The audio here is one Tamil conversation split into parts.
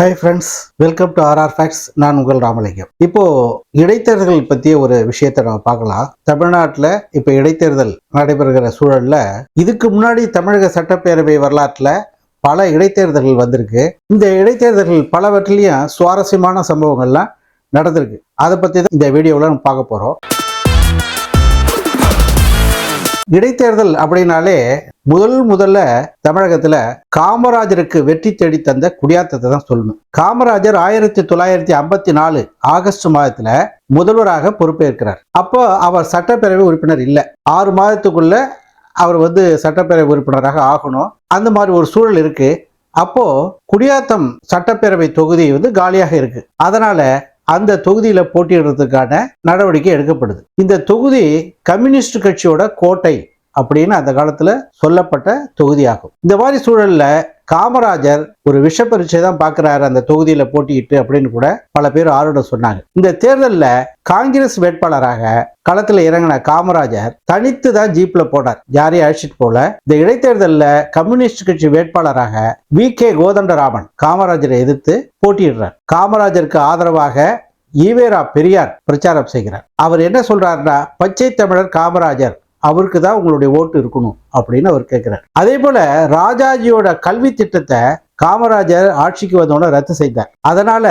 Hi friends welcome to RR facts நான் உங்கள் ராமலிங்கம். இப்போ இடைத்தேர்தல் பற்றிய ஒரு விஷயத்தை நம்ம பார்க்கலாம். தமிழ்நாட்டில் இப்போ இடைத்தேர்தல் நடைபெறுகிற சூழலில் இதுக்கு முன்னாடி தமிழக சட்டப்பேரவை வரலாற்றில் பல இடைத்தேர்தல்கள் வந்திருக்கு. இந்த இடைத்தேர்தல்கள் பலவற்றிலையும் சுவாரஸ்யமான சம்பவங்கள்லாம் நடந்திருக்கு. அதை பற்றி தான் இந்த வீடியோவில் நம்ம பார்க்க போகிறோம் இடைத்தேர்தல் அப்படின்னாலே முதல் முதல்ல தமிழகத்துல காமராஜருக்கு வெற்றி தேடி தந்த குடியாத்தத்தை தான் சொல்லணும். காமராஜர் ஆயிரத்தி தொள்ளாயிரத்தி ஐம்பத்தி நாலு ஆகஸ்ட் மாதத்துல முதல்வராக பொறுப்பேற்கிறார். அப்போ அவர் சட்டப்பேரவை உறுப்பினர் இல்லை. ஆறு மாதத்துக்குள்ள அவர் வந்து சட்டப்பேரவை உறுப்பினராக ஆகணும். அந்த மாதிரி ஒரு சூழல் இருக்கு. அப்போ குடியாத்தம் சட்டப்பேரவை தொகுதி வந்து காலியாக இருக்கு. அதனால அந்த தொகுதியில் போட்டியிடுறதுக்கான நடவடிக்கை எடுக்கப்படுது. இந்த தொகுதி கம்யூனிஸ்ட் கட்சியோட கோட்டை அப்படின்னு அந்த காலத்துல சொல்லப்பட்ட தொகுதியாகும். இந்த மாதிரி சூழல்ல காமராஜர் ஒரு விஷ பரீட்சை தான் பார்க்குறாரு அந்த தொகுதியில போட்டியிட்டு அப்படின்னு கூட பல பேர் ஆர்வம் சொன்னாங்க. இந்த தேர்தலில் காங்கிரஸ் வேட்பாளராக களத்துல இறங்கின காமராஜர் தனித்து தான் ஜீப்ல போனார். யாரையும் அழைச்சிட்டு போல. இந்த இடைத்தேர்தலில் கம்யூனிஸ்ட் கட்சி வேட்பாளராக வி கே கோதண்டராமன் காமராஜரை எதிர்த்து போட்டியிடுறார். காமராஜருக்கு ஆதரவாக ஈவேரா பெரியார் பிரச்சாரம் செய்கிறார். அவர் என்ன சொல்றாருன்னா பச்சை தமிழர் காமராஜர் அவருக்கு தான் உங்களுடைய ஓட்டு இருக்கணும் அப்படின்னு அவர் கேட்கிறார். அதே போல ராஜாஜியோட கல்வி திட்டத்தை காமராஜர் ஆட்சிக்கு வந்தோடனே ரத்து செய்தார். அதனால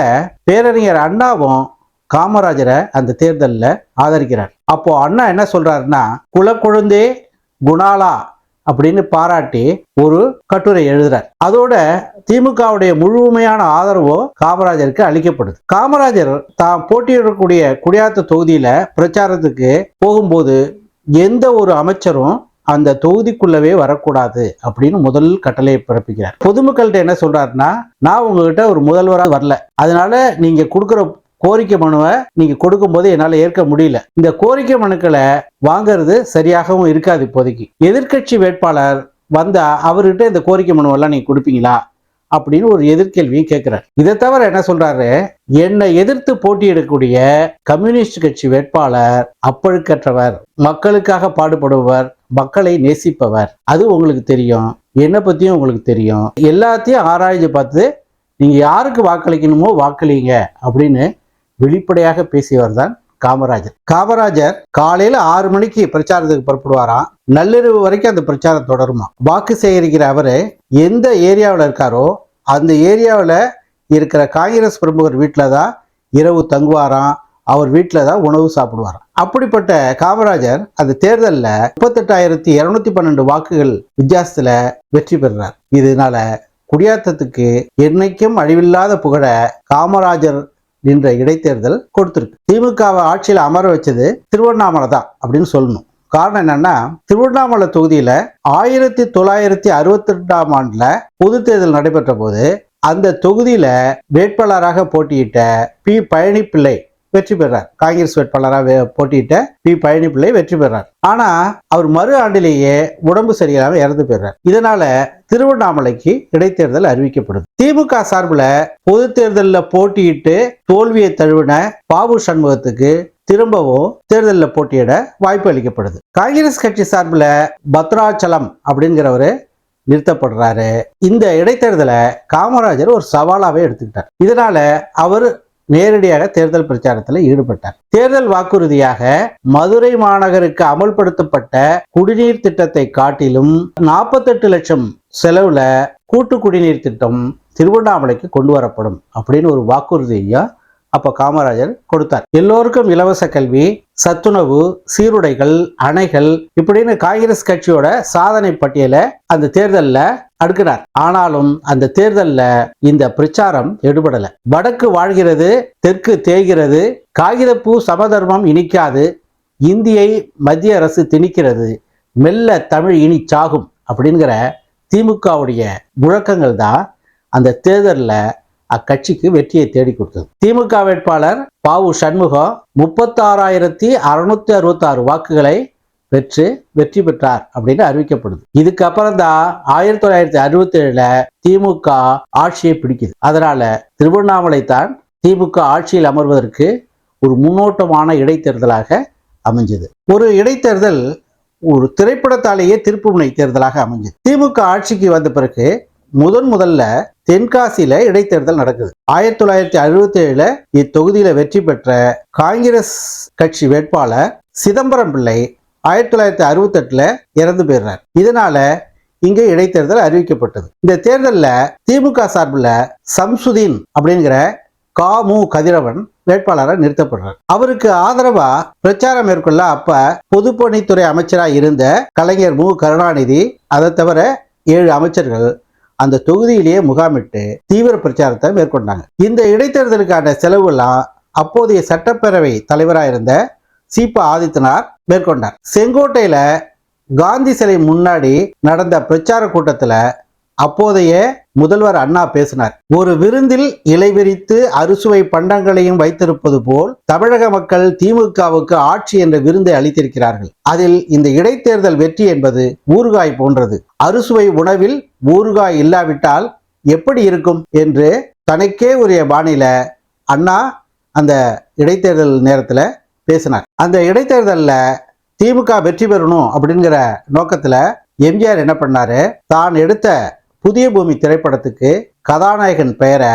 பேரறிஞர் அண்ணாவும் காமராஜரை அந்த தேர்தலில் ஆதரிக்கிறார். அப்போ அண்ணா என்ன சொல்றாருன்னா குலக்குழந்தே குணாலா அப்படின்னு பாராட்டி ஒரு கட்டுரை எழுதுறார். அதோட திமுகவுடைய முழுமையான ஆதரவோ காமராஜருக்கு அளிக்கப்படுது. காமராஜர் தான் போட்டியிடக்கூடிய குடியாத்த தொகுதியில பிரச்சாரத்துக்கு போகும்போது எந்த ஒரு அமைச்சரும் அந்த தொகுதிக்குள்ளவே வரக்கூடாது அப்படின்னு முதல் கட்டளையை பிறப்பிக்கிறார். பொதுமக்கள்கிட்ட என்ன சொல்றாருன்னா நான் உங்ககிட்ட ஒரு முதல்வராக வரல. அதனால நீங்க கொடுக்குற கோரிக்கை மனுவை நீங்க கொடுக்கும்போது என்னால் ஏற்க முடியல. இந்த கோரிக்கை மனுக்களை வாங்குறது சரியாகவும் இருக்காது இப்போதைக்கு. எதிர்க்கட்சி வேட்பாளர் வந்தா அவர்கிட்ட இந்த கோரிக்கை மனுவெல்லாம் நீங்க கொடுப்பீங்களா? அப்படின்னு ஒரு எதிர்கேள்வியும் கேட்கிறார் இதை தவிர என்ன சொல்றாரு? என்னை எதிர்த்து போட்டியிடக்கூடிய கம்யூனிஸ்ட் கட்சி வேட்பாளர் அப்பழுக்கற்றவர் மக்களுக்காக பாடுபடுபவர் மக்களை நேசிப்பவர். அது உங்களுக்கு தெரியும். என்னை பத்தியும் உங்களுக்கு தெரியும். எல்லாத்தையும் ஆராய்ச்சி பார்த்து நீங்க யாருக்கு வாக்களிக்கணுமோ வாக்களிங்க அப்படின்னு வெளிப்படையாக பேசியவர் தான் காமராஜர். காமராஜர் காலையில ஆறு மணிக்கு பிரச்சாரத்துக்கு புறப்படுவாராம் நள்ளிரவு வரைக்கும் அந்த பிரச்சாரம் தொடருமா? வாக்கு சேகரிக்கிற அவரு எந்த ஏரியாவில் இருக்காரோ அந்த ஏரியாவில் இருக்கிற காங்கிரஸ் பிரமுகர் வீட்டில் தான் இரவு தங்குவாராம். அவர் வீட்டில் தான் உணவு சாப்பிடுவாராம். அப்படிப்பட்ட காமராஜர் அந்த தேர்தலில் முப்பத்தெட்டாயிரத்தி இரநூத்தி பன்னெண்டு வாக்குகள் வித்தியாசத்தில் வெற்றி பெறுறார். இதனால குடியாத்தத்துக்கு என்னைக்கும் அழிவில்லாத புகழ காமராஜர் நின்ற இடைத்தேர்தல் கொடுத்துருக்கு. திமுகவை ஆட்சியில் அமர வச்சது திருவண்ணாமலை தான் அப்படின்னு சொல்லணும். காரணம் என்னன்னா திருவண்ணாமலை தொகுதியில ஆயிரத்தி தொள்ளாயிரத்தி அறுபத்தி ரெண்டாம் ஆண்டுல பொது தேர்தல் நடைபெற்ற போது அந்த தொகுதியில வேட்பாளராக போட்டியிட்ட பி. பழனிப்பிள்ளை வெற்றி பெறார். காங்கிரஸ் வேட்பாளராக போட்டியிட்ட பி. பழனிப்பிள்ளை வெற்றி பெறார். ஆனா அவர் மறு ஆண்டிலேயே உடம்பு சரியில்லாம இறந்து போயிடுறார். இதனால திருவண்ணாமலைக்கு இடைத்தேர்தல் அறிவிக்கப்படுது. திமுக சார்பில் பொது தேர்தலில் போட்டியிட்டு தோல்வியை தழுவின பாபு சண்முகத்துக்கு திரும்பவும் தேர்தலில் போட்டியிட வாய்ப்பு அளிக்கப்படுது. காங்கிரஸ் கட்சி சார்பில் பத்ராச்சலம் அப்படிங்கிறவர் நிறுத்தப்படுறாரு. இந்த இடைத்தேர்தலை காமராஜர் ஒரு சவாலாகவே எடுத்துக்கிட்டார். இதனால அவர் நேரடியாக தேர்தல் பிரச்சாரத்தில் ஈடுபட்டார். தேர்தல் வாக்குறுதியாக மதுரை மாநகருக்கு அமல்படுத்தப்பட்ட குடிநீர் திட்டத்தை காட்டிலும் நாற்பத்தெட்டு லட்சம் செலவுல கூட்டு குடிநீர் திட்டம் திருவண்ணாமலைக்கு கொண்டு வரப்படும் அப்படின்னு ஒரு வாக்குறுதியா அப்ப காமராஜர் கொடுத்தார். எல்லோருக்கும் இலவச கல்வி சத்துணவு சீருடைகள் அணைகள் இப்படின்னு காங்கிரஸ் கட்சியோட சாதனை பட்டியலை அந்த தேர்தலில் அடுக்கினார் ஆனாலும் அந்த தேர்தலில் இந்த பிரச்சாரம் எடுபடல. வடக்கு வாழ்கிறது தெற்கு தேய்கிறது காகிதப்பூ சமதர்மம் இனிக்காது இந்தியை மத்திய அரசு திணிக்கிறது மெல்ல தமிழ் இனி சாகும் அப்படிங்கிற திமுகவுடைய முழக்கங்கள் தான் அந்த தேர்தலில் அக்கட்சிக்கு வெற்றியை தேடி கொடுத்தது. திமுக வேட்பாளர் பாவு சண்முகம் முப்பத்தாறாயிரத்தி அறுநூத்தி அறுபத்தி ஆறு வாக்குகளை பெற்று வெற்றி பெற்றார் அப்படின்னு அறிவிக்கப்படுது. இதுக்கப்புறம் தான் ஆயிரத்தி தொள்ளாயிரத்தி அறுபத்தி ஏழுல திமுக ஆட்சியை பிடிக்குது. அதனால திருவண்ணாமலை தான் திமுக ஆட்சியில் அமர்வதற்கு ஒரு முன்னோட்டமான இடைத்தேர்தலாக அமைஞ்சது. ஒரு இடைத்தேர்தல் ஒரு திரைப்படத்தாலேயே திருப்புமுனை தேர்தலாக அமைஞ்சது. திமுக ஆட்சிக்கு வந்த பிறகு முதன் முதல்ல தென்காசியில இடைத்தேர்தல் நடக்குது. ஆயிரத்தி தொள்ளாயிரத்தி அறுபத்தி ஏழுல இத்தொகுதியில வெற்றி பெற்ற காங்கிரஸ் கட்சி வேட்பாளர் சிதம்பரம் பிள்ளை ஆயிரத்தி தொள்ளாயிரத்தி அறுபத்தி எட்டுல இறந்து போயிடுறார். இதனால இங்கே இடைத்தேர்தல் அறிவிக்கப்பட்டது. இந்த தேர்தலில் திமுக சார்பில் சம்சுதீன் அப்படிங்கிற கா. மு. கதிரவன் வேட்பாளராக நிறுத்தப்படுறார். அவருக்கு ஆதரவா பிரச்சாரம் மேற்கொள்ள அப்ப பொதுப்பணித்துறை அமைச்சராக இருந்த கலைஞர் மு. கருணாநிதி அதை தவிர ஏழு அமைச்சர்கள் அந்த தொகுதியிலேயே முகாமிட்டு தீவிர பிரச்சாரத்தை மேற்கொண்டாங்க. இந்த இடைத்தேர்தலுக்கான செலவுலாம் அப்போதைய சட்டப்பேரவை தலைவராக இருந்த சீபா ஆதித்தனார் மேற்கொண்டார். செங்கோட்டையில காந்தி சிலை முன்னாடி நடந்த பிரச்சார கூட்டத்துல அப்போதைய முதல்வர் அண்ணா பேசினார். ஒரு விருந்தில் இலை விரித்து அறுசுவை பண்டங்களையும் வைத்திருப்பது போல் தமிழக மக்கள் திமுகவுக்கு ஆட்சி என்ற விருந்தை அளித்திருக்கிறார்கள். அதில் இந்த இடைத்தேர்தல் வெற்றி என்பது ஊறுகாய் போன்றது. அறுசுவை உணவில் ஊறுகாய் இல்லாவிட்டால் எப்படி இருக்கும் என்று தனக்கே உரிய பாணியில அண்ணா அந்த இடைத்தேர்தல் நேரத்தில் பேசினார். அந்த இடைத்தேர்தலில் திமுக வெற்றி பெறணும் அப்படிங்கிற நோக்கத்தில் எம்ஜிஆர் என்ன பண்ணாரு? தான் எடுத்த புதிய பூமி திரைப்படத்துக்கு கதாநாயகன் பெயரை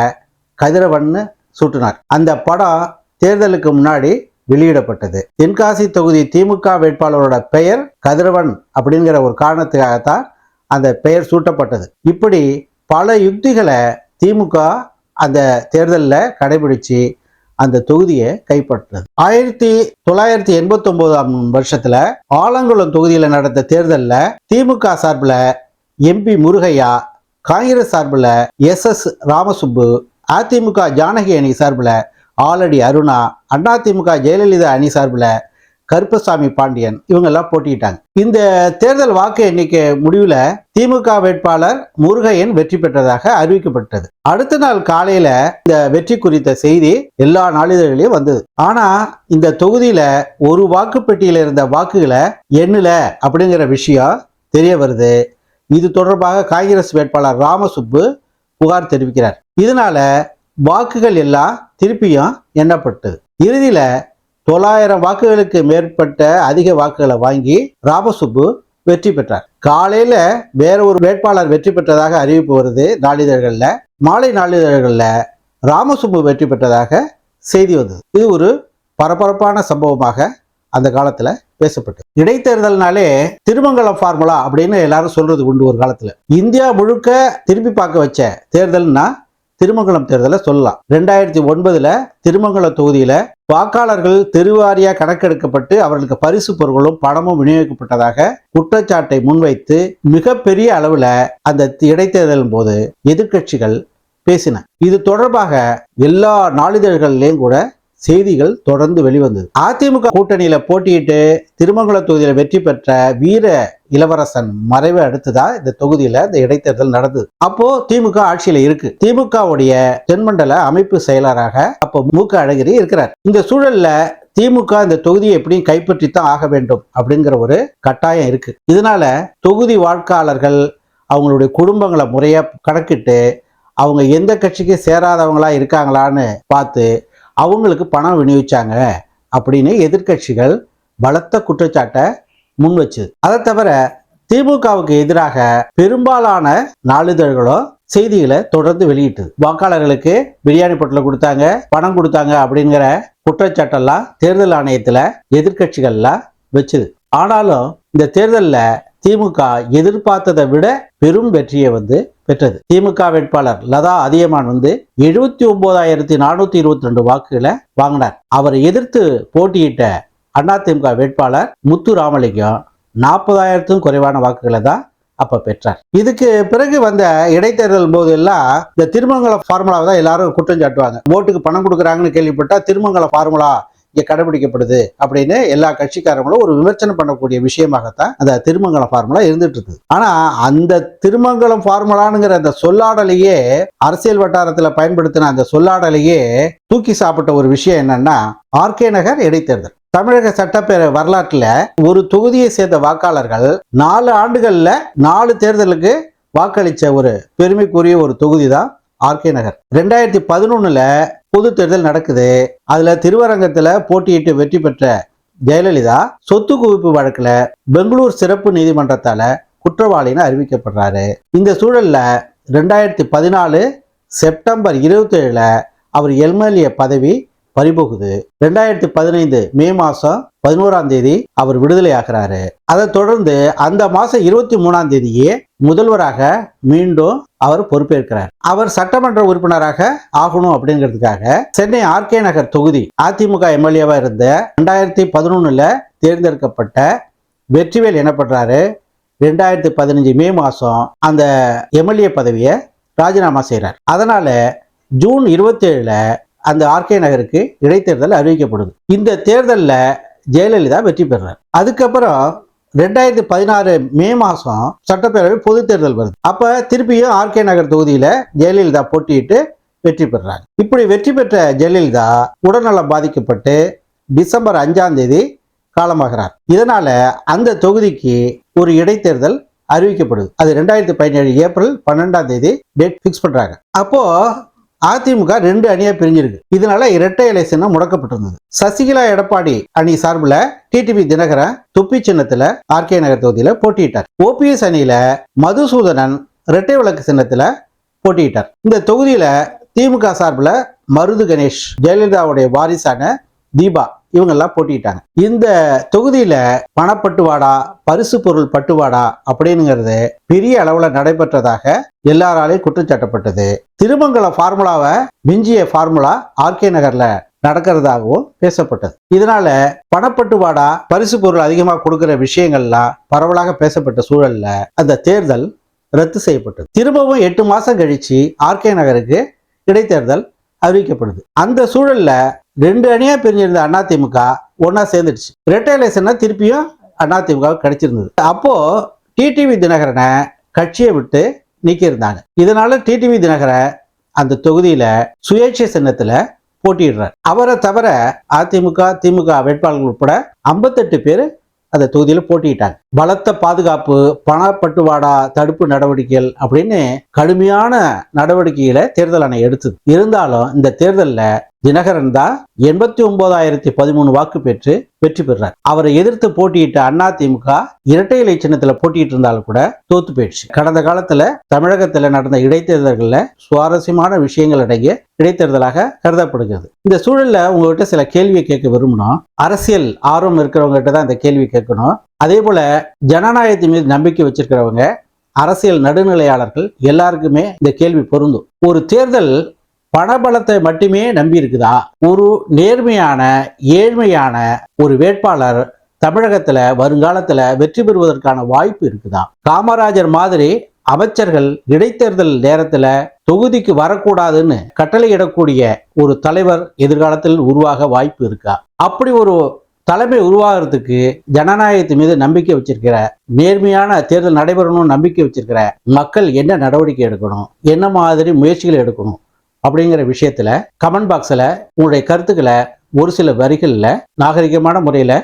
கதிரவன்னு சூட்டினார். அந்த படம் தேர்தலுக்கு முன்னாடி வெளியிடப்பட்டது. தென்காசி தொகுதி திமுக வேட்பாளரோட பெயர் கதிரவன் அப்படிங்கிற ஒரு காரணத்துக்காகத்தான் அந்த பெயர் சூட்டப்பட்டது. இப்படி பல யுக்திகளை திமுக அந்த தேர்தலில் கடைபிடிச்சு அந்த தொகுதியை கைப்பற்றினது. ஆயிரத்தி தொள்ளாயிரத்தி எண்பத்தி ஒன்பதாம் வருஷத்துல ஆலங்குளம் தொகுதியில் நடந்த தேர்தலில் திமுக சார்பில் எம்பி முருகையா காங்கிரஸ் சார்பில் எஸ் எஸ் ராமசுப்பு அதிமுக ஜானகி அணி சார்பில் ஆலடி அருணா அதிமுக ஜெயலலிதா அணி சார்பில் கருப்பசாமி பாண்டியன் இவங்கெல்லாம் போட்டியிட்டாங்க. இந்த தேர்தல் வாக்கு எண்ணிக்கை முடிவில் திமுக வேட்பாளர் முருகையன் வெற்றி பெற்றதாக அறிவிக்கப்பட்டது. அடுத்த நாள் காலையில இந்த வெற்றி குறித்த செய்தி எல்லா நாளிதழ்களையும் வந்தது. ஆனா இந்த தொகுதியில ஒரு வாக்குப்பெட்டியில இருந்த வாக்குகளை எண்ணுல அப்படிங்கிற விஷயம் தெரிய வருது. இது தொடர்பாக காங்கிரஸ் வேட்பாளர் ராமசுப்பு புகார் தெரிவிக்கிறார். இதனால வாக்குகள் எல்லாம் திருப்பியும் எண்ணப்பட்டது இறுதியில தொள்ளாயிரம் வாக்குகளுக்கு மேற்பட்ட அதிக வாக்குகளை வாங்கி ராமசுப்பு வெற்றி பெற்றார். காலையில வேற ஒரு வேட்பாளர் வெற்றி பெற்றதாக அறிவிப்பு வருது நாளிதழ்களில். மாலை நாளிதழ்களில் ராமசுப்பு வெற்றி பெற்றதாக செய்தி வந்தது. இது ஒரு பரபரப்பான சம்பவமாக அந்த காலத்துல பேசப்பட்டு இடைத்தேர்தல்னாலே திருமங்கலம் ஃபார்முலா அப்படின்னு எல்லாரும் சொல்றது உண்டு ஒரு காலத்துல. இந்தியா முழுக்க திருப்பி பார்க்க வச்ச தேர்தல்னா திருமங்கலம் தேர்தலை சொல்லலாம். ரெண்டாயிரத்தி ஒன்பதுல திருமங்கலம் தொகுதியில வாக்காளர்கள் தெருவாரியா கணக்கெடுக்கப்பட்டு அவர்களுக்கு பரிசு பொருட்களும் பணமும் விநியோகிக்கப்பட்டதாக குற்றச்சாட்டை முன்வைத்து மிகப்பெரிய அளவுல அந்த இடைத்தேர்தலின் போது எதிர்க்கட்சிகள் பேசின. இது தொடர்பாக எல்லா நாளிதழ்கள்லேயும் கூட செய்திகள் தொடர்ந்து வெளிவந்தது. அதிமுக கூட்டணியில போட்டியிட்டு திருமங்கலம் தொகுதியில வெற்றி பெற்ற வீர இளவரசன் மறைவை அடுத்துதான் இந்த தொகுதியில இந்த இடைத்தேர்தல் நடந்தது. அப்போ திமுக ஆட்சியில இருக்கு. திமுகவுடைய தென்மண்டல அமைப்பு செயலராக அப்போ மு க அழகிரி இருக்கிறார். இந்த சூழல்ல திமுக இந்த தொகுதியை எப்படியும் கைப்பற்றித்தான் ஆக வேண்டும் அப்படிங்கிற ஒரு கட்டாயம் இருக்கு. இதனால தொகுதி வாழ்க்கையாளர்கள் அவங்களுடைய குடும்பங்களை முறையா கணக்கிட்டு அவங்க எந்த கட்சிக்கு சேராதவங்களா இருக்காங்களான்னு பார்த்து அவங்களுக்கு பணம் விநியோகிச்சாங்க அப்படின்னு எதிர்க்கட்சிகள் பலத்த குற்றச்சாட்டை முன் வச்சுது. அதை தவிர திமுகவுக்கு எதிராக பெரும்பாலான நாளிதழ்களும் செய்திகளை தொடர்ந்து வெளியிட்டது. வாக்காளர்களுக்கு பிரியாணி பொட்டில் கொடுத்தாங்க பணம் கொடுத்தாங்க அப்படிங்கிற குற்றச்சாட்டெல்லாம் தேர்தல் ஆணையத்தில் எதிர்க்கட்சிகள்லாம் வச்சுது. ஆனாலும் இந்த தேர்தலில் திமுக எதிர்பார்த்ததை விட பெரும் வெற்றியை வந்து பெற்றது. திமுக வேட்பாளர் லதா அதியமான் வந்து எழுபத்தி ஒன்பதாயிரத்தி நானூத்தி இருபத்தி ரெண்டு வாக்குகளை வாங்கினார். அவரை எதிர்த்து போட்டியிட்ட அதிமுக வேட்பாளர் முத்து ராமலிங்கம் நாற்பதாயிரத்துக்கும் குறைவான வாக்குகளை தான் அப்ப பெற்றார். இதுக்கு பிறகு வந்த இடைத்தேர்தல் போது எல்லாம் இந்த திருமங்கல ஃபார்முலாவை தான் எல்லாரும் குற்றம் சாட்டுவாங்க. ஓட்டுக்கு பணம் கொடுக்குறாங்கன்னு கேள்விப்பட்டா திருமங்கல ஃபார்முலா இங்கே கடைபிடிக்கப்படுது அப்படின்னு எல்லா கட்சிக்காரங்களும் ஒரு விமர்சனம் பண்ணக்கூடிய விஷயமாகத்தான் அந்த திருமங்கலம் ஃபார்முலா இருந்துட்டு இருக்குது. ஆனா அந்த திருமங்கலம் ஃபார்முலானுங்கிற அந்த சொல்லாடலையே அரசியல் வட்டாரத்துல பயன்படுத்தின அந்த சொல்லாடலையே தூக்கி சாப்பிட்ட ஒரு விஷயம் என்னன்னா ஆர்கே நகர் இடைத்தேர்தல். தமிழக சட்டப்பேரவை வரலாற்றில் ஒரு தொகுதியை சேர்ந்த வாக்காளர்கள் நாலு ஆண்டுகளில் நாலு தேர்தலுக்கு வாக்களித்த ஒரு பெருமைக்குரிய ஒரு தொகுதி தான் ஆர்கே நகர். ரெண்டாயிரத்தி பதினொன்னுல பொது தேர்தல் நடக்குது. அதுல திருவரங்கத்துல போட்டியிட்டு வெற்றி பெற்ற ஜெயலலிதா சொத்து குவிப்பு வழக்குல பெங்களூர் சிறப்பு நீதிமன்றத்தால குற்றவாளின்னு அறிவிக்கப்படுறாரு. இந்த சூழல்ல ரெண்டாயிரத்தி பதினாலு செப்டம்பர் இருபத்தி ஏழுல அவர் எம்எல்ஏ பதவி பறிபோகுது. ரெண்டாயிரத்தி பதினைந்து மே மாசம் பதினோராம் தேதி அவர் விடுதலை ஆகிறாரு அதை தொடர்ந்து அந்த மாசம் இருபத்தி மூணாம் தேதியே முதல்வராக மீண்டும் அவர் பொறுப்பேற்கிறார். அவர் சட்டமன்ற உறுப்பினராக ஆகணும் அப்படிங்கிறதுக்காக சென்னை ஆர்கே நகர் தொகுதி அதிமுக எம்எல்ஏவா இருந்த ரெண்டாயிரத்தி பதினொன்னுல தேர்ந்தெடுக்கப்பட்ட வெற்றிவேல் என்ன பண்றாரு ரெண்டாயிரத்தி பதினஞ்சு மே மாசம் அந்த எம்எல்ஏ பதவியை ராஜினாமா செய்கிறார் அதனால ஜூன் இருபத்தி ஏழுல அந்த ஆர்கே நகருக்கு இடைத்தேர்தல் அறிவிக்கப்படுது. இந்த தேர்தலில் ஜெயலலிதா வெற்றி பெறார். அதுக்கப்புறம் ரெண்டாயிரத்தி பதினாறு மே மாதம் சட்டப்பேரவை பொது தேர்தல் வருது. அப்போ திருப்பியும் ஆர்கே நகர் தொகுதியில் ஜெயலலிதா போட்டியிட்டு வெற்றி பெறுறாங்க இப்படி வெற்றி பெற்ற ஜெயலலிதா உடல்நலம் பாதிக்கப்பட்டு டிசம்பர் அஞ்சாம் தேதி காலமாகிறார். இதனால அந்த தொகுதிக்கு ஒரு இடைத்தேர்தல் அறிவிக்கப்படுது. அது ரெண்டாயிரத்தி பதினேழு ஏப்ரல் பன்னெண்டாம் தேதி டேட் ஃபிக்ஸ் பண்றாங்க. அப்போ அதிமுக ரெண்டு அணியா பிரிஞ்சிருக்கு. இதனால இரட்டை இலை சின்னம் முடக்கப்பட்டிருந்தது. சசிகலா எடப்பாடி அணி சார்பில் டிடிவி தினகரன் துப்பி சின்னத்துல ஆர்கே நகர் தொகுதியில போட்டியிட்டார். ஓபிஎஸ் அணியில மதுசூதனன் இரட்டை விளக்கு சின்னத்துல போட்டியிட்டார். இந்த தொகுதியில திமுக சார்பில் மருது கணேஷ் ஜெயலலிதாவுடைய வாரிசான தீபா இவங்கெல்லாம் போட்டிட்டாங்க இந்த தொகுதியில பணப்பட்டுவாடா பரிசு பொருள் பட்டுவாடா அப்படிங்கிறது பெரிய அளவுல நடைபெற்றதாக எல்லாராலையும் குற்றச்சாட்டப்பட்டது திருமங்கலம் ஃபார்முலாவை மிஞ்சிய ஃபார்முலா ஆர்கே நகர்ல நடக்கிறதாகவும் பேசப்பட்டது. இதனால பணப்பட்டுவாடா பரிசு பொருள் அதிகமாக கொடுக்கிற விஷயங்கள்லாம் பரவலாக பேசப்பட்ட சூழல்ல அந்த தேர்தல் ரத்து செய்யப்பட்டது. திரும்பவும் எட்டு மாசம் கழிச்சு ஆர்கே நகருக்கு இடைத்தேர்தல் அறிவிக்கப்படுது. அந்த சூழல்ல ரெண்டு அணியா பிரிஞ்சிருந்த அதிமுக ஒன்னா சேர்ந்துடுச்சு. இரட்டை திருப்பியும் அதிமுக கிடைச்சிருந்தது. அப்போ டிடிவி தினகரனை கட்சியை விட்டு நீக்கியிருந்தாங்க. இதனால டிடிவி தினகரன் அந்த தொகுதியில சுயேட்சை சின்னத்துல போட்டியிடுறார். அவரை தவிர அதிமுக திமுக வேட்பாளர்கள் உட்பட ஐம்பத்தெட்டு பேர் அந்த தொகுதியில போட்டியிட்டாங்க. பலத்த பாதுகாப்பு பணப்பட்டுவாடா தடுப்பு நடவடிக்கைகள் அப்படின்னு கடுமையான நடவடிக்கைகளை தேர்தல் ஆணையம் எடுத்தது. இருந்தாலும் இந்த தேர்தலில் தினகரன் தான் எண்பத்தி ஒன்பதாயிரத்தி பதிமூணு வாக்கு பெற்று வெற்றி பெறார் அவரை எதிர்த்து போட்டியிட்ட அதிமுக இரட்டை இலை சின்னத்துல போட்டிட்டு இருந்தாலும் கூட தோத்து போயிடுச்சு. கடந்த காலத்துல தமிழகத்துல நடந்த இடைத்தேர்தல்கள்ல சுவாரஸ்யமான விஷயங்கள் அடங்கிய இடைத்தேர்தலாக கருதப்படுகிறது. இந்த சூழல்ல உங்ககிட்ட சில கேள்வியை கேட்க விரும்பணும் அரசியல் ஆர்வம் இருக்கிறவங்க கிட்ட தான் இந்த கேள்வி கேட்கணும். அதே போல ஜனநாயகத்தின் மீது நம்பிக்கை வச்சிருக்கிறவங்க அரசியல் நடுநிலையாளர்கள் எல்லாருக்குமே இந்த கேள்வி பொருந்தும். ஒரு தேர்தல் பணபலத்தை மட்டுமே நம்பி இருக்குதா ஒரு நேர்மையான ஏழ்மையான ஒரு வேட்பாளர் தமிழகத்துல வருங்காலத்துல வெற்றி பெறுவதற்கான வாய்ப்பு இருக்குதா? காமராஜர் மாதிரி அமைச்சர்கள் இடைத்தேர்தல் நேரத்துல தொகுதிக்கு வரக்கூடாதுன்னு கட்டளையிடக்கூடிய ஒரு தலைவர் எதிர்காலத்தில் உருவாக வாய்ப்பு இருக்கா? அப்படி ஒரு தலைமை உருவாகிறதுக்கு ஜனநாயகத்தின் மீது நம்பிக்கை வச்சிருக்கிற நேர்மையான தேர்தல் நடைபெறணும்னு நம்பிக்கை வச்சிருக்கிற மக்கள் என்ன நடவடிக்கை எடுக்கணும்? என்ன மாதிரி முயற்சிகள் எடுக்கணும்? அப்படிங்கிற விஷயத்துல கமெண்ட் பாக்ஸில் உங்களுடைய கருத்துக்களை ஒரு சில வரிகளில் நாகரிகமான முறையில்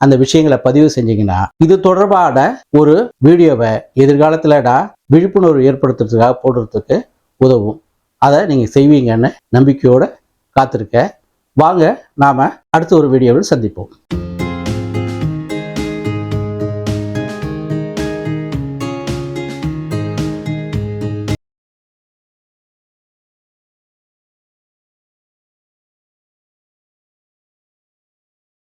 அந்த விஷயங்களை பதிவு செஞ்சீங்கன்னா இது தொடர்பான ஒரு வீடியோவை எதிர்காலத்தில் விழிப்புணர்வு ஏற்படுத்துறதுக்காக போடுறதுக்கு உதவும். அதை நீங்கள் செய்வீங்கன்னு நம்பிக்கையோடு காத்திருக்க. வாங்க நாம் அடுத்த ஒரு வீடியோவில் சந்திப்போம்.